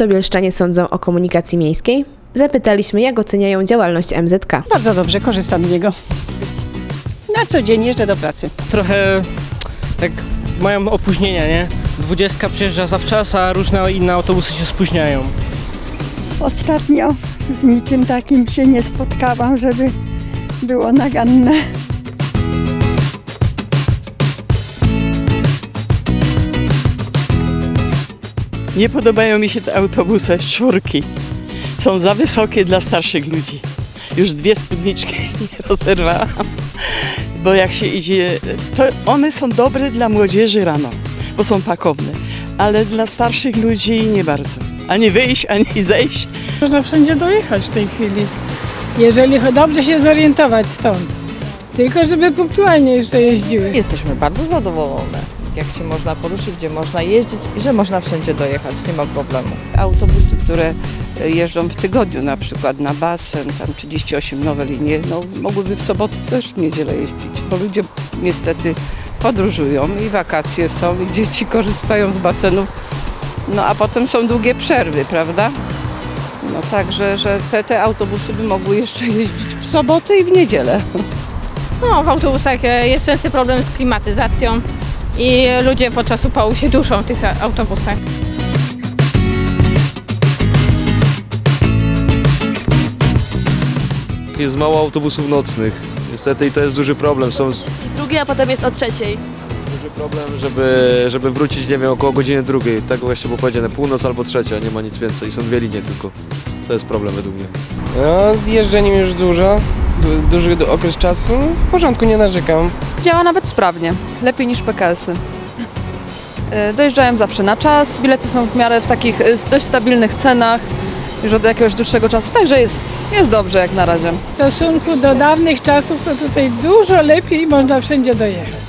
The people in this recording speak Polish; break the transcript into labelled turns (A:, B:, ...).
A: Co bielszczanie sądzą o komunikacji miejskiej? Zapytaliśmy, jak oceniają działalność MZK.
B: Bardzo dobrze, korzystam z niego. Na co dzień jeżdżę do pracy.
C: trochę tak mają opóźnienia, nie? 20 przyjeżdża zawczas, a różne inne autobusy się spóźniają.
D: Ostatnio z niczym takim się nie spotkałam, żeby było naganne.
E: Nie podobają mi się te autobusy czwórki. Są za wysokie dla starszych ludzi. Już dwie spódniczki nie rozerwałam. Bo jak się idzie, to one są dobre dla młodzieży rano, bo są pakowne. Ale dla starszych ludzi nie bardzo. Ani wyjść, ani zejść.
F: Można wszędzie dojechać w tej chwili, jeżeli dobrze się zorientować stąd. Tylko żeby punktualnie jeszcze jeździły.
G: Jesteśmy bardzo zadowolone, jak się można poruszyć, gdzie można jeździć i że można wszędzie dojechać, nie ma problemu.
H: autobusy, które jeżdżą w tygodniu na przykład na basen, tam 38 nowe linie, no mogłyby w soboty też w niedzielę jeździć, bo ludzie niestety podróżują i wakacje są i dzieci korzystają z basenów, no a potem są długie przerwy, prawda? No także, że te, te autobusy by mogły jeszcze jeździć w sobotę i w niedzielę.
I: No, w autobusach e, jest częsty problem z klimatyzacją i ludzie podczas upału się duszą w tych autobusach.
J: Jest mało autobusów nocnych. Niestety i to jest duży problem. Są
K: drugi, a potem jest o trzeciej.
J: duży problem, żeby, żeby wrócić, nie wiem, około godziny drugiej. Tak właśnie było powiedziane, północ albo trzecia, nie ma nic więcej. Są dwie linie tylko. To jest problem według mnie.
C: No, jeżdżę nim już dużo, du- duży do- okres czasu. W porządku, nie narzekam.
G: Działa nawet sprawnie, lepiej niż PKS-y. E, Dojeżdżają zawsze na czas, bilety są w miarę w takich e, dość stabilnych cenach już od jakiegoś dłuższego czasu, także jest, jest dobrze jak na razie.
F: W stosunku do dawnych czasów to tutaj dużo lepiej można wszędzie dojechać.